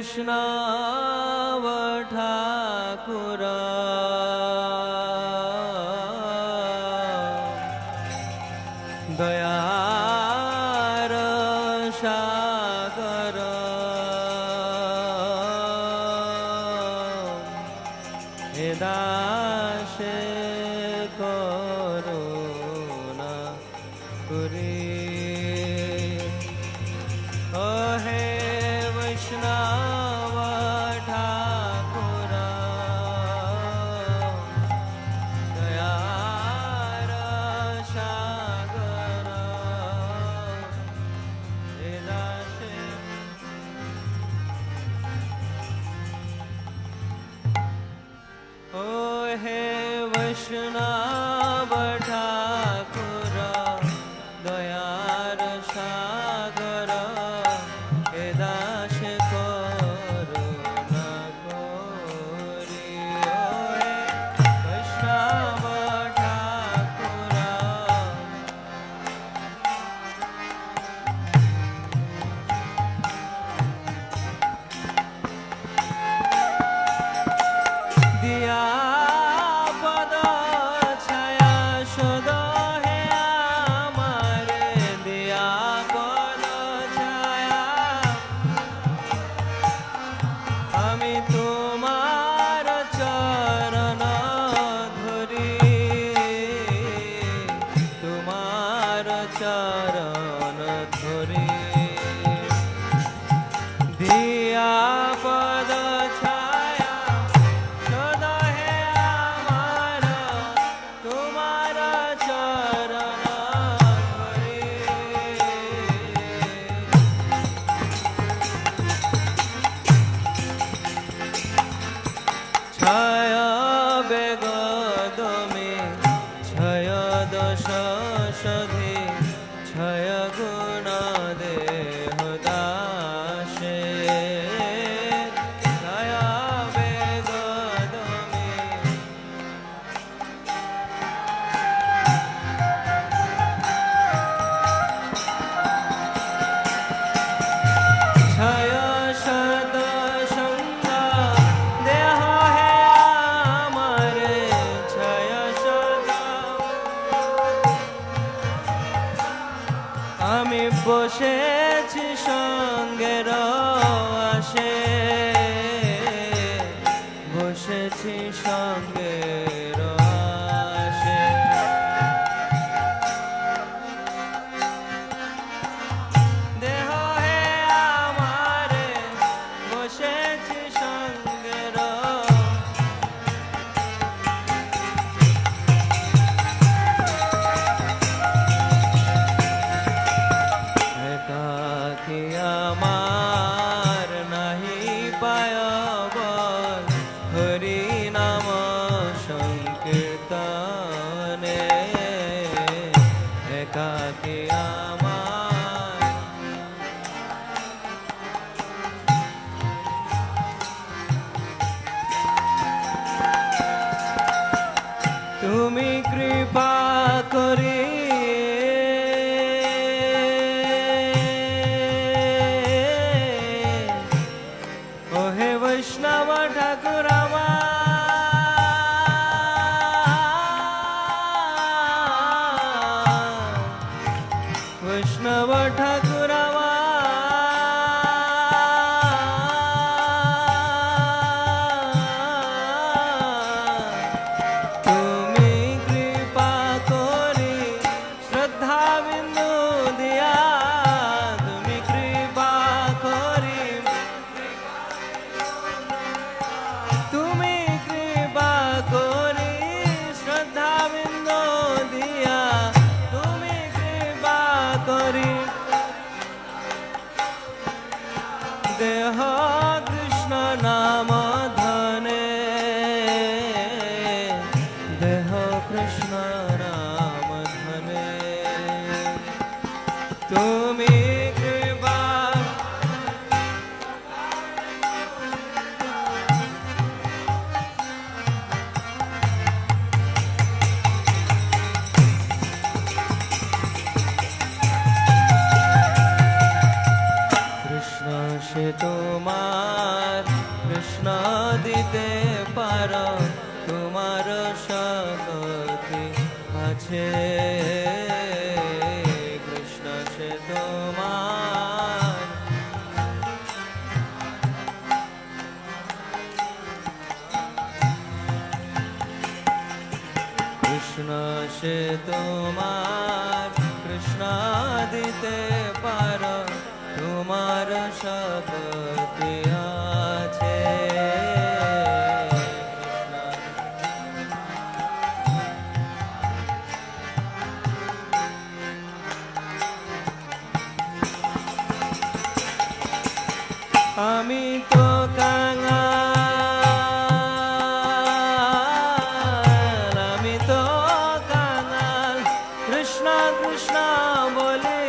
Krishna. Krishna আসেছি সঙ্গের আসে। नव ठाकुरा करे देहा कृष्ण नाम धने देह कृष्ण राम धने तुम्हें কৃষ্ণ দিতে পার। তোমার শক্তি আছে। আমি তো না বলে